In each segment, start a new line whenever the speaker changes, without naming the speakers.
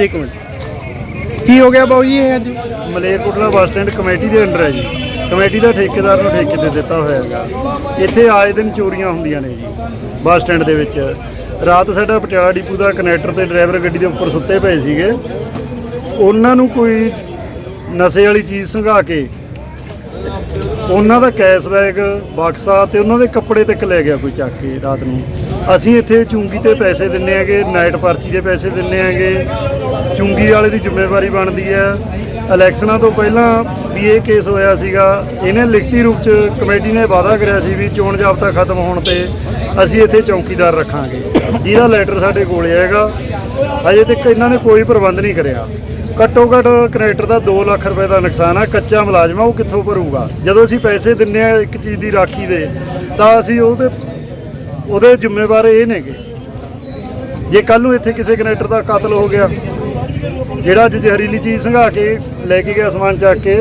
ਇੱਕ ਮਿੰਟ। ਕੀ ਹੋ ਗਿਆ ਬਾਊ ਜੀ ਇਹ ਅੱਜ?
ਮਲੇਰਕੋਟਲਾ ਬੱਸ ਸਟੈਂਡ ਕਮੇਟੀ ਦੇ ਅੰਡਰ ਹੈ ਜੀ। ਕਮੇਟੀ ਦਾ ਠੇਕੇਦਾਰ ਨੂੰ ਠੇਕੇ ਤੇ ਦਿੱਤਾ ਹੋਇਆ ਹੈਗਾ। ਇੱਥੇ ਆਏ ਦਿਨ ਚੋਰੀਆਂ ਹੁੰਦੀਆਂ ਨੇ ਜੀ ਬੱਸ ਸਟੈਂਡ ਦੇ ਵਿੱਚ। ਰਾਤ ਸਾਡਾ ਪਟਿਆਲਾ ਡਿਪੂ ਦਾ ਕਨੈਕਟਰ ਤੇ ਡਰਾਈਵਰ ਗੱਡੀ ਦੇ ਉੱਪਰ ਸੁੱਤੇ ਪਏ ਸੀਗੇ। ਉਹਨਾਂ ਨੂੰ ਕੋਈ ਨਸ਼ੇ ਵਾਲੀ ਚੀਜ਼ ਸੰਘਾ ਕੇ ਉਹਨਾਂ ਦਾ ਕੈਸ਼ ਬੈਗ, ਬਕਸਾ ਤੇ ਉਹਨਾਂ ਦੇ ਕੱਪੜੇ ਤੱਕ ਲੈ ਗਿਆ ਕੋਈ ਚੱਕ ਕੇ ਰਾਤ ਨੂੰ। ਅਸੀਂ ਇੱਥੇ ਚੁੰਗੀ ਤੇ ਪੈਸੇ ਦਿੰਨੇ ਆਗੇ ਨਾਈਟ ਪਰਚੀ ਦੇ ਪੈਸੇ ਦਿੰਨੇ ਆਗੇ ਚੁੰਗੀ ਵਾਲੇ ਦੀ ਜ਼ਿੰਮੇਵਾਰੀ ਬਣਦੀ ਹੈ। ਇਲੈਕਸ਼ਨਾਂ ਤੋਂ ਪਹਿਲਾਂ ਵੀ ਇਹ ਕੇਸ ਹੋਇਆ ਸੀਗਾ। ਇਹਨੇ ਲਿਖਤੀ ਰੂਪ ਚ ਕਮੇਟੀ ਨੇ ਵਾਅਦਾ ਕਰਿਆ ਸੀ ਵੀ ਚੋਣ ਜਾਬਤਾ ਖਤਮ ਹੋਣ ਤੇ ਅਸੀਂ ਇੱਥੇ ਚੌਕੀਦਾਰ ਰੱਖਾਂਗੇ। ਜਿਹਦਾ ਲੈਟਰ ਸਾਡੇ ਕੋਲ ਹੈਗਾ। ਅਜੇ ਤੱਕ ਇਹਨਾਂ ਨੇ ਕੋਈ ਪ੍ਰਬੰਧ ਨਹੀਂ ਕਰਿਆ। ਘੱਟੋ ਘੱਟ ਕਨੈਕਟਰ ਦਾ 2 ਲੱਖ ਰੁਪਏ ਦਾ ਨੁਕਸਾਨ ਆ, ਕੱਚਾ ਮੁਲਾਜ਼ਮ ਆ, ਉਹ ਕਿੱਥੋਂ ਭਰੂਗਾ? ਜਦੋਂ ਅਸੀਂ ਪੈਸੇ ਦਿੰਨੇ ਆ ਇੱਕ ਚੀਜ਼ ਦੀ ਰਾਖੀ ਦੇ, ਤਾਂ ਅਸੀਂ ਉਹਦੇ ਉਹਦੇ ਜ਼ਿੰਮੇਵਾਰ ਇਹ ਨੇਗੇ। ਜੇ ਕੱਲ ਨੂੰ ਇੱਥੇ ਕਿਸੇ ਕਨੈਕਟਰ ਦਾ ਕਤਲ ਹੋ ਗਿਆ, ਜਿਹੜਾ ਅੱਜ ਜ਼ਹਿਰੀਲੀ ਚੀਜ਼ ਸੰਘਾ ਕੇ ਲੈ ਕੇ ਗਿਆ ਸਮਾਨ ਚੱਕ ਕੇ,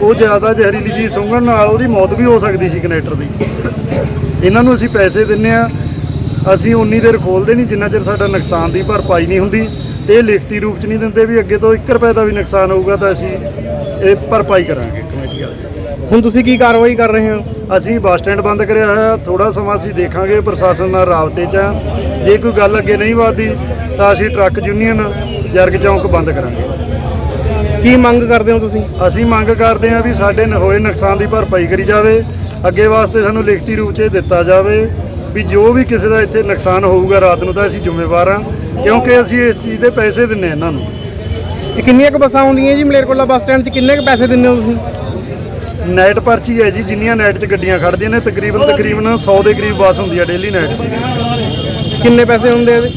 ਉਹ ਜ਼ਿਆਦਾ ਜ਼ਹਿਰੀਲੀ ਚੀਜ਼ ਸੁੰਘਣ ਨਾਲ ਉਹਦੀ ਮੌਤ ਵੀ ਹੋ ਸਕਦੀ ਸੀ ਕਨੈਕਟਰ ਦੀ। ਇਹਨਾਂ ਨੂੰ ਅਸੀਂ ਪੈਸੇ ਦਿੰਨੇ ਆ, ਅਸੀਂ ਉਨੀ ਦੇਰ ਖੋਲਦੇ ਨਹੀਂ, ਜਿੰਨਾ ਚਿਰ ਸਾਡਾ ਨੁਕਸਾਨ ਦੀ ਭਰਪਾਈ ਨਹੀਂ ਹੁੰਦੀ। ਇਹ ਲਿਖਤੀ ਰੂਪ ਚ ਨਹੀਂ ਦਿੰਦੇ ਵੀ ਅੱਗੇ ਤੋਂ 1 ਰੁਪਏ ਦਾ ਵੀ ਨੁਕਸਾਨ ਹੋਊਗਾ ਤਾਂ ਅਸੀਂ ਇਹ ਭਰਪਾਈ ਕਰਾਂਗੇ ਕਮੇਟੀ ਵਾਲੇ
ਹੁਣ ਤੁਸੀਂ ਕੀ ਕਾਰਵਾਈ ਕਰ ਰਹੇ ਹੋ?
ਅਸੀਂ ਬੱਸ ਸਟੈਂਡ ਬੰਦ ਕਰਿਆ ਹੋਇਆ ਥੋੜਾ ਸਮਾਂ ਅਸੀਂ ਦੇਖਾਂਗੇ ਪ੍ਰਸ਼ਾਸਨ ਨਾਲ ਰਾਬਤੇ 'ਚ ਆ ਜੇ ਕੋਈ ਗੱਲ ਅੱਗੇ ਨਹੀਂ ਵਧਦੀ ਤਾਂ ਅਸੀਂ ਟਰੱਕ ਯੂਨੀਅਨ ਜਰਗ ਚੌਂਕ ਬੰਦ ਕਰਾਂਗੇ।
ਕੀ ਮੰਗ ਕਰਦੇ ਹੋ ਤੁਸੀਂ?
ਅਸੀਂ ਮੰਗ ਕਰਦੇ ਹਾਂ ਵੀ ਸਾਡੇ ਨ- ਹੋਏ ਨੁਕਸਾਨ ਦੀ ਭਰਪਾਈ ਕਰੀ ਜਾਵੇ। ਅੱਗੇ ਵਾਸਤੇ ਸਾਨੂੰ ਲਿਖਤੀ ਰੂਪ 'ਚ ਇਹ ਦਿੱਤਾ ਜਾਵੇ ਵੀ ਜੋ ਵੀ ਕਿਸੇ ਦਾ ਇੱਥੇ ਨੁਕਸਾਨ ਹੋਊਗਾ ਰਾਤ ਨੂੰ ਤਾਂ ਅਸੀਂ ਜ਼ਿੰਮੇਵਾਰ ਹਾਂ। ਕਿਉਂਕਿ ਅਸੀਂ ਇਸ ਚੀਜ਼ ਦੇ ਪੈਸੇ ਦਿੰਨੇ ਇਹਨਾਂ ਨੂੰ।
ਇਹ ਕਿੰਨੀਆਂ ਕੁ ਬੱਸਾਂ ਆਉਂਦੀਆਂ ਜੀ ਮਲੇਰਕੋਟਲਾ ਬੱਸ ਸਟੈਂਡ 'ਚ? ਕਿੰਨੇ ਕੁ ਪੈਸੇ ਦਿੰਦੇ ਹੋ ਤੁਸੀਂ?
ਨਾਈਟ ਪਰਚੀ ਹੈ ਜੀ ਜਿੰਨੀਆਂ ਨਾਈਟ 'ਚ ਗੱਡੀਆਂ ਖੜਦੀਆਂ ਨੇ ਤਕਰੀਬਨ ਤਕਰੀਬਨ 100 ਦੇ ਕਰੀਬ ਬੱਸ ਹੁੰਦੀ ਹੈ ਡੇਲੀ ਨਾਈਟ 'ਚ।
ਕਿੰਨੇ ਪੈਸੇ ਹੁੰਦੇ ਆ ਇਹਦੇ?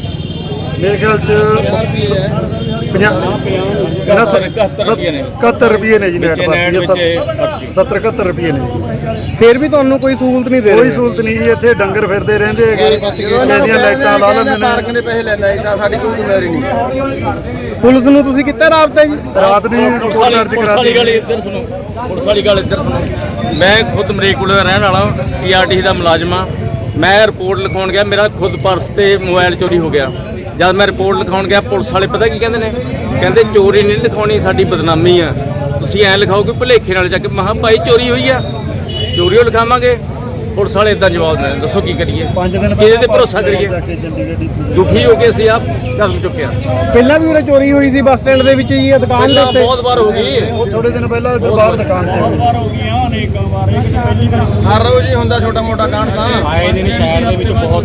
ਮੇਰੇ ਖਿਆਲ ਚ 71 ਰੁਪਏ ਨੇ। ਜੀ ਨੈਟ ਪਾਸ 70 71 ਰੁਪਏ ਨੇ
ਫਿਰ ਵੀ ਤੁਹਾਨੂੰ ਕੋਈ ਸਹੂਲਤ ਨਹੀਂ ਦੇ
ਕੋਈ
ਰਹੇ।
ਸਹੂਲਤ ਨਹੀਂ ਜੀ ਇੱਥੇ ਡੰਗਰ ਫਿਰਦੇ ਰਹਿੰਦੇ ਹੈਗੇ। ਇਹਦੀਆਂ ਲਾਈਟਾਂ ਲਾ ਲੈਂਦੇ ਨੇ।
ਦੇ ਪੈਸੇ ਲੈਣਾ ਇਹ ਤਾਂ ਸਾਡੀ ਕੋਈ ਜ਼ਿੰਮੇਵਾਰੀ ਨਹੀਂ।
ਪੁਲਿਸ ਨੂੰ ਤੁਸੀਂ ਕੀਤਾ ਰਾਬਤਾ ਜੀ?
ਰਾਤ ਨੂੰ ਰਿਪੋਰਟ ਦਰਜ
ਪੁਲਿਸ
ਕਰਾ
ਵਾਲੀ ਗੱਲ
ਦਿੱਤੀ
ਇੱਧਰ ਸੁਣੋ। ਪੁਲਿਸ ਵਾਲੀ ਗੱਲ ਇੱਧਰ ਸੁਣੋ। ਮੈਂ ਖੁਦ ਮਰੇਕੋਲ ਦਾ ਰਹਿਣ ਵਾਲਾ ਪੀਆਰਟੀ ਦਾ ਮੁਲਾਜ਼ਮ ਆ ਮੈਂ ਰਿਪੋਰਟ ਲਿਖਾਉਣ ਗਿਆ ਮੇਰਾ ਖੁਦ ਪਰਸ ਤੇ ਮੋਬਾਈਲ ਚੋਰੀ ਹੋ ਗਿਆ। ਜਦ ਮੈਂ ਰਿਪੋਰਟ ਲਿਖਾਉਣ ਗਿਆ ਪੁਲਿਸ ਵਾਲੇ ਪਤਾ ਕੀ ਕਹਿੰਦੇ ਨੇ? ਕਹਿੰਦੇ ਚੋਰੀ ਨਹੀਂ ਲਿਖਾਉਣੀ ਸਾਡੀ ਬਦਨਾਮੀ ਆ। ਤੁਸੀਂ ਐਂ ਲਿਖਾਓ ਕਿ ਭੁਲੇਖੇ ਨਾਲ ਜਾ ਕੇ ਮਹਾ ਭਾਈ ਚੋਰੀ ਹੋਈ ਆ। ਚੋਰੀਓ ਲਿਖਾਵਾਂਗੇ। ਪੁਲਿਸ ਵਾਲੇ ਇਦਾਂ ਜਵਾਬ ਦਿੰਦੇ ਨੇ, ਦੱਸੋ ਕੀ ਕਰੀਏ?
ਪੰਜ ਦਿਨ
ਕਿਹਦੇ ਤੇ ਭਰੋਸਾ ਕਰੀਏ? ਦੁਖੀ ਹੋ ਕੇ ਅਸੀਂ ਆਪ ਕਦਮ ਚੁੱਕਿਆ
ਪਹਿਲਾਂ ਵੀ ਉਰੇ ਚੋਰੀ ਹੋਈ ਸੀ ਬੱਸ ਸਟੈਂਡ ਦੇ ਵਿੱਚ ਜੀ ਇਹ ਦੁਕਾਨ ਦੇ
ਪਹਿਲਾਂ
ਉੱਤੇ।
ਬਹੁਤ ਵਾਰ ਹੋ ਗਈ।
ਉਹ ਥੋੜੇ ਦਿਨ ਪਹਿਲਾਂ ਦਰਬਾਰ ਦੁਕਾਨ ਤੇ ਹੋਈ।
ਹਰ ਰੋਜ਼ ਹੀ ਹੁੰਦਾ ਛੋਟਾ ਮੋਟਾ ਕਾਂਡ ਤਾਂ।
ਆਏ ਦਿਨ ਸ਼ਹਿਰ ਦੇ ਵਿੱਚ ਬਹੁਤ